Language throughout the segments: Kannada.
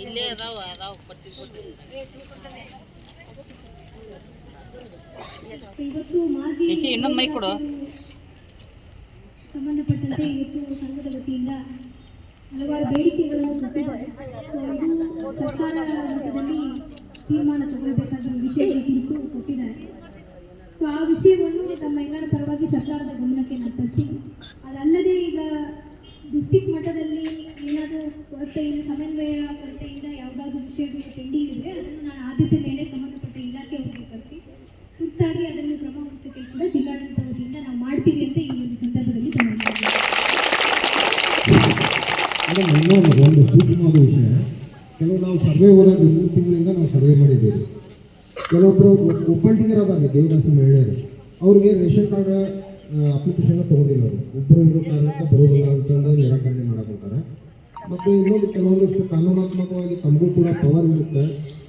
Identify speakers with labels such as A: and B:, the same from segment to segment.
A: ಇಲ್ಲೇ ಅದಾವ ಅದಾವ ಪಟ್ಟಿ ಶಶಿ, ಇನ್ನೊಂದ್ ಮೈಕ್ ಕೊಡು.
B: ಸಂಬಂಧಪಟ್ಟಂತೆ ಇವತ್ತು ಸಂಘದ ವತಿಯಿಂದ ಹಲವಾರು ಬೇಡಿಕೆಗಳನ್ನು ಸರ್ಕಾರ ಮಟ್ಟದಲ್ಲಿ ತೀರ್ಮಾನ ತಗೊಳ್ಬೇಕಾದ ವಿಷಯ ಕುರಿತು ಕೊಟ್ಟಿದ್ದಾರೆ. ಸೊ ಆ ವಿಷಯವನ್ನು ತಮ್ಮ ಎಲ್ಲರ ಪರವಾಗಿ ಸರ್ಕಾರದ ಗಮನಕ್ಕೆ ನಾನು ತರ್ತೀನಿ. ಅದಲ್ಲದೆ ಡಿಸ್ಟಿಕ್ ಮಟ್ಟದಲ್ಲಿ ಏನಾದರೂ ಕೊರತೆಯಿಂದ, ಸಮನ್ವಯ ಕೊರತೆಯಿಂದ ಯಾವುದಾದ್ರೂ ವಿಷಯಗಳು ಪೆಂಡಿಂಗ್ ಇದ್ದರೆ ಅದನ್ನು ನಾನು ಆದ್ಯತೆ ಮೇಲೆ ಸಂಬಂಧಪಟ್ಟ ಇಲಾಖೆಯವರಿಗೆ ಕರೆಸಿ ತುರ್ತಾಗಿ ಅದನ್ನು ಕ್ರಮ ವಹಿಸೋಕ್ಕೆ ಕೂಡ ಜಿಲ್ಲಾಡಳಿತ ವತಿಯಿಂದ ನಾವು ಮಾಡ್ತೀವಿ ಅಂತ ಈ ಒಂದು ಸಂದರ್ಭದಲ್ಲಿ
C: ಒಂದು ಸೂಚನಾದ ವಿಷಯ, ಕೆಲವು ನಾವು ಸರ್ವೆ ಹೋದಾಗ ಮೂರು ತಿಂಗಳಿಂದ ನಾವು ಸರ್ವೆ ಮಾಡಿದ್ದೇವೆ. ಕೆಲವೊಬ್ಬರು ಒಬ್ಬಂಟಿಗರು ದೇವದಾಸ ಮಹಿಳೆಯರು, ಅವ್ರಿಗೆ ರೇಷನ್ ಕಾರ್ಡ್ ಅಪ್ಲಿಕೇಶನ್ ತಗೊಂಡಿಲ್ಲ ಅವರು. ಒಬ್ಬರು ಇರೋ ಕಾರಣಕ್ಕೆ ಬರೋದಿಲ್ಲ. ಮತ್ತು ಇನ್ನೊಂದು ಕೆಲವೊಂದಿಷ್ಟು ಕಾನೂನಾತ್ಮಕವಾಗಿ ತಮಗೂ ಕೂಡ ಪವರ್ ಇರುತ್ತೆ.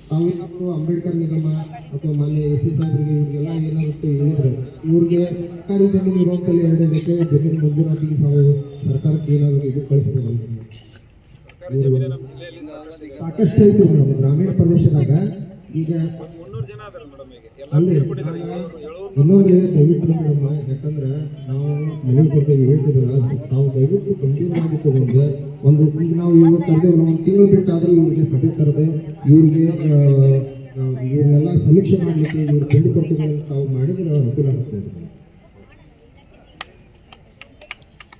C: ತಾವೇನಾದರೂ ಅಂಬೇಡ್ಕರ್ ನಿಗಮ ಅಥವಾ ಮಾನ್ಯ ಎಸ್ ಸಿ ಸಾಹೇಬರಿಗೆ ಇವರಿಗೆಲ್ಲ ಏನಾಗುತ್ತೆ ಹೇಳಿದ್ರೆ ಇವ್ರಿಗೆ ಸರ್ಕಾರಿ ಜಮೀನು ಇರುವಂತಲ್ಲಿ ಎರಡು ಎಕರೆ ಜಮೀನು ಮಂಜೂರಾತಿಗೆ ತಾವು ಸರ್ಕಾರಕ್ಕೆ ಏನಾದರೂ ಇದು ಕಳಿಸ್ಬೋದು. ಸಾಕಷ್ಟು ಐತಿ ಮೇಡಮ್ ಗ್ರಾಮೀಣ ಪ್ರದೇಶದಾಗ ಈಗ ಇನ್ನೊಂದು ದಯವಿಟ್ಟು ಮೇಡಮ್ ಯಾಕಂದ್ರೆ ನಾವು ಮನೆ ಕೊಡ್ತೇವೆ ಹೇಳ್ತಿದ್ರು ನಾವು ದಯವಿಟ್ಟು ಗಂಭೀರವಾಗಿ ತಗೊಂಡು ಒಂದು ಈಗ ನಾವು ಇವತ್ತು ಕರೆದೇವೆ ಒಂದು ತಿಂಗಳು ಬಿಟ್ಟಾದ್ರೆ ಇವ್ರಿಗೆ ಸಭೆ ಕರೆದು ಇವ್ರಿಗೆ ಆ, ಸಮೀಕ್ಷೆ ಮಾಡಲಿಕ್ಕೆ ಇವರು ಕುಂದುಕೊರತೆಗಳನ್ನು ತಾವು ಮಾಡಿದ್ರೆ ಅನುಕೂಲ ಆಗುತ್ತೆ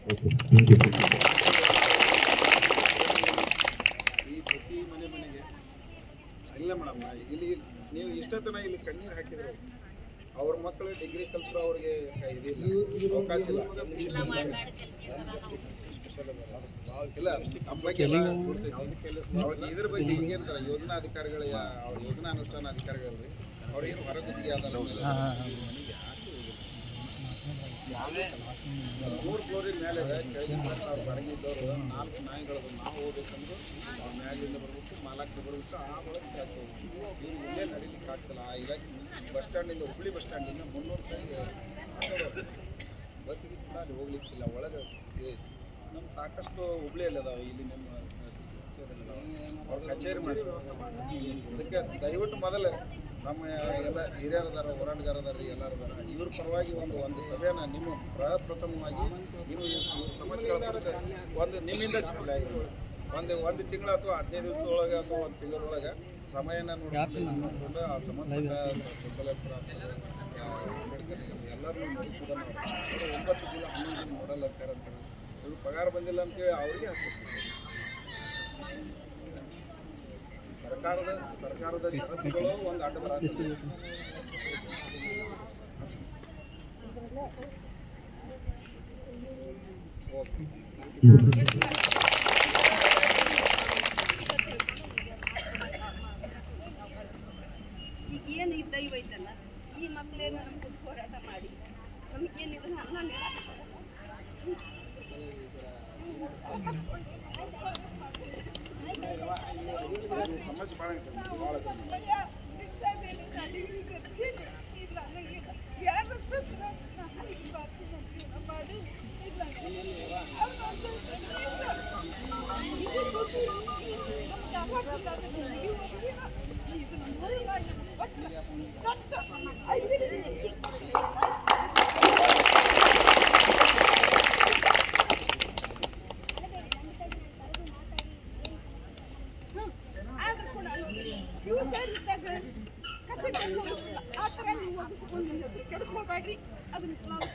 C: ಓಕೆ ಥ್ಯಾಂಕ್ ಯು
D: ಈ ಪ್ರತಿ ಮನೆ ಮನೆಗೆ ಇಲ್ಲ ಮೇಡಮ್ ಇಲ್ಲಿ ನೀವು ಇಷ್ಟತನ ಇಲ್ಲಿ ಕಣ್ಣೀರು ಹಾಕಿದ್ರು ಅವ್ರ ಮಕ್ಕಳು ಡಿಗ್ರಿ ಕಲ್ತರು ಅವ್ರಿಗೆ ಅವಕಾಶ ಇಲ್ಲ. ಇದ್ರ ಬಗ್ಗೆ ಹಿಂಗೇನ್ತಾರ ಯೋಜನಾ ಅಧಿಕಾರಿಗಳ ಅವ್ರ ಯೋಜನಾ ಅನುಷ್ಠಾನ ಅಧಿಕಾರಿಗಳು ರೀ ಅವ್ರೇನು ಹೊರಗುತ್ತಿಗೆ ಆದ ಮೂರು ಫ್ಲೋರಿನ ಮೇಲೆ ಕೆಳಗಿನ ಅವ್ರು ಬಡಗಿದ್ದವರು ನಾಲ್ಕು ನಾಯಿಗಳದು ನಾವು ಹೋಗ್ಬೇಕಂದ್ರೆ ಅವ್ರ ಮ್ಯಾಲಿಂದ ಬರ್ಬೇಕು ಮಾಲಕ್ಕೆ ಬರ್ಬೇಕು ಆ ಒಳಗೆ ಕೆಲಸ ಹೋಗ್ಬೇಕು ಇವ್ರು ಇಲ್ಲೇ ನಡಿಲಿಕ್ಕೆ ಆಗ್ತಿಲ್ಲ ಇಲಾಖೆ ಬಸ್ ಸ್ಟ್ಯಾಂಡಿಂದ ಹುಬ್ಳಿ ಬಸ್ ಸ್ಟ್ಯಾಂಡಿಂದ ಮುನ್ನೂರು ರೂಪಾಯಿಗೆ ಬಸ್ಸಿಗೆ ಕೂಡ ಅಲ್ಲಿ ಹೋಗ್ಲಿಕ್ಕಿಲ್ಲ ಒಳಗೆ. ನಮ್ಮ ಸಾಕಷ್ಟು ಹುಬ್ಳಿಯಲ್ಲಿ ಅದಾವೆ ಇಲ್ಲಿ ನಮ್ಮ ಅವ್ರು ಕಚೇರಿ ಮಾಡಿ ಅದಕ್ಕೆ ದಯವಿಟ್ಟು ಮೊದಲ ನಮ್ಮ ಎಲ್ಲ ಹಿರಿಯರು ಅದಾರ ಹೋರಾಟಗಾರ ಅದಾರ ರೀ ಎಲ್ಲರೂ ಅದಾರ ಇವ್ರ ಪರವಾಗಿ ಒಂದು ಒಂದು ಸಭೆನ ನಿಮ್ಮ ಪ್ರಪ್ರಥಮವಾಗಿ ನೀವು ಈ ಸಮಸ್ಯೆಗಳ ಕುರಿತು ಒಂದು ನಿಮ್ಮಿಂದ ಚಿಕ್ಕ ಆಗಿರ್ಬೋದು. ಒಂದು ಒಂದು ತಿಂಗಳ ಅಥವಾ ಹದಿನೈದು ದಿವಸ ಒಳಗೆ ಅಥವಾ ಒಂದು ತಿಂಗಳೊಳಗೆ ಸಮಯನ ನೋಡಿಕೊಂಡು ಆ ಸಂಬಂಧಪಟ್ಟ ಎಲ್ಲರೂ ಎಲ್ಲರನ್ನೂ ನೋಡಿಸೋದನ್ನು ಒಂಬತ್ತು ದಿನ ಹನ್ನೊಂದು ದಿನ ನೋಡಲ್ಲ ಅಂತ ಇವ್ರು ಪಗಾರ ಬಂದಿಲ್ಲ ಅಂತೇಳಿ ಅವ್ರಿಗೆ ಸರ್ಕಾರದ ಸರ್ಕಾರದ ಷರತ್ತುಗಳು ಒಂದು ಅಡ್ಡ ಬರ
E: ಈಗ ಏನು ಈ ದೈವ ಐತಲ್ಲ, ಈ ಮಕ್ಕಳೇನು ನಮ್ಗೆ ಹೋರಾಟ ಮಾಡಿ ನಮಗೇನಿದ್ರು ಅನ್ನ ನೀಡಕ್ಕಾಗಲ್ಲ.
D: ಸಮಸ್ಯೆ ಭಾಳ ಐತೆ ಭಾಳ ಐತೆ
E: ಅಯ್ಯ, ಸೇರಿದ್ದಾಗ ಆ ಥರ ನೀವು ಓದಿಸ್ಕೊಂಡು ಕೆಡಿಸ್ಕೋಬೇಡ್ರಿ ಅದನ್ನ ನಾವು